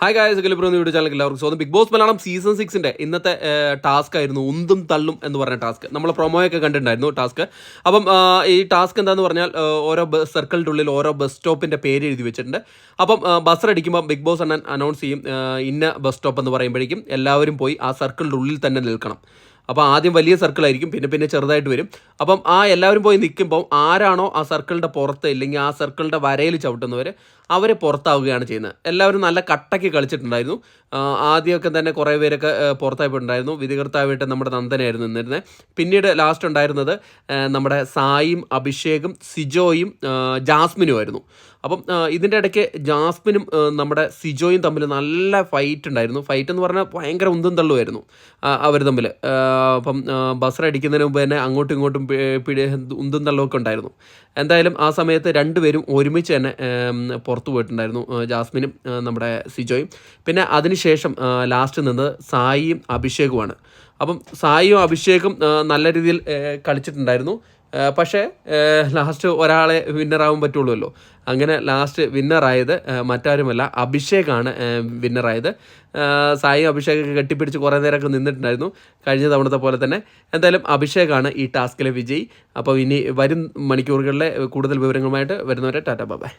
Hi ഗായ ഗലിപ്രോ video channel എല്ലാവർക്കും സ്വാഗതം. ബിഗ് ബോസ് മലയാളം സീസൺ സിക്സിന്റെ ഇന്നത്തെ ടാസ്ക് ആയിരുന്നു ഉന്തും തള്ളും എന്ന് പറഞ്ഞ ടാസ്ക് നമ്മൾ പ്രൊമോയൊക്കെ കണ്ടിട്ടുണ്ടായിരുന്നു ടാസ്ക് അപ്പം ഈ ടാസ്ക് എന്താന്ന് പറഞ്ഞാൽ ഓരോ ബസ് സർക്കിളിന്റെ ഉള്ളിൽ ഓരോ ബസ് സ്റ്റോപ്പിന്റെ പേര് എഴുതി വെച്ചിട്ടുണ്ട്. അപ്പം ബസ് അടിക്കുമ്പോൾ ബിഗ് ബോസ് അണ്ണൻ അനൗൺസ് ചെയ്യും ഇന്ന ബസ് സ്റ്റോപ്പ് എന്ന് പറയുമ്പോഴേക്കും എല്ലാവരും പോയി ആ സർക്കിളിന്റെ ഉള്ളിൽ തന്നെ നിൽക്കണം. അപ്പോൾ ആദ്യം വലിയ സർക്കിൾ ആയിരിക്കും പിന്നെ പിന്നെ ചെറുതായിട്ട് വരും. അപ്പം ആ എല്ലാവരും പോയി നിൽക്കുമ്പോൾ ആരാണോ ആ സർക്കിളിന്റെ പുറത്ത് ഇല്ലെങ്കിൽ ആ സർക്കിളിന്റെ വരയിൽ ചവിട്ടുന്നവർ അവരെ പുറത്താവുകയാണ് ചെയ്യുന്നത്. എല്ലാവരും നല്ല കട്ടയ്ക്ക് കളിച്ചിട്ടുണ്ടായിരുന്നു. ആദ്യമൊക്കെ തന്നെ കുറേ പേരൊക്കെ പുറത്തായിട്ടുണ്ടായിരുന്നു പുറത്തായി വിധികർത്താവായിട്ട് നമ്മുടെ നന്ദനായിരുന്നു നിന്നിരുന്നത്. പിന്നീട് ലാസ്റ്റ് ഉണ്ടായിരുന്നത് നമ്മുടെ സായിയും അഭിഷേകും സിജോയും ജാസ്മിനുമായിരുന്നു അപ്പം ഇതിന്റെ ഇടയ്ക്ക് ജാസ്മിനും നമ്മുടെ സിജോയും തമ്മിൽ നല്ല ഫൈറ്റ് ഉണ്ടായിരുന്നു. ഫൈറ്റ് എന്ന് പറഞ്ഞാൽ ഭയങ്കര ഉന്തും തള്ളുമായിരുന്നു അവർ തമ്മിൽ അപ്പം ബസർ അടിക്കുന്നതിന് മുമ്പ് തന്നെ അങ്ങോട്ടും ഇങ്ങോട്ടും പിടി ഉന്തും തള്ളുമൊക്കെ ഉണ്ടായിരുന്നു. എന്തായാലും ആ സമയത്ത് രണ്ടുപേരും ഒരുമിച്ച് തന്നെ പുറത്തു പോയിട്ടുണ്ടായിരുന്നു. ജാസ്മിനും നമ്മുടെ സിജോയും. പിന്നെ അതിനുശേഷം ലാസ്റ്റ് നിന്ന് സായിയും അഭിഷേകുമാണ്. അപ്പം സായിയും അഭിഷേകും നല്ല രീതിയിൽ കളിച്ചിട്ടുണ്ടായിരുന്നു. പക്ഷേ ലാസ്റ്റ് ഒരാളെ വിന്നറാവാൻ പറ്റുള്ളൂല്ലോ. അങ്ങനെ ലാസ്റ്റ് വിന്നറായത് മറ്റാരുമല്ല അഭിഷേകാണ് വിന്നറായത് സായി അഭിഷേകൊക്കെ കെട്ടിപ്പിടിച്ച് കുറേ നേരമൊക്കെ നിന്നിട്ടുണ്ടായിരുന്നു കഴിഞ്ഞ തവണത്തെ പോലെ തന്നെ. എന്തായാലും അഭിഷേകാണ് ഈ ടാസ്കിലെ വിജയി. അപ്പോൾ ഇനി വരും മണിക്കൂറുകളിലെ കൂടുതൽ വിവരങ്ങളുമായിട്ട് വരുന്നവരെ ടാറ്റ ബൈ.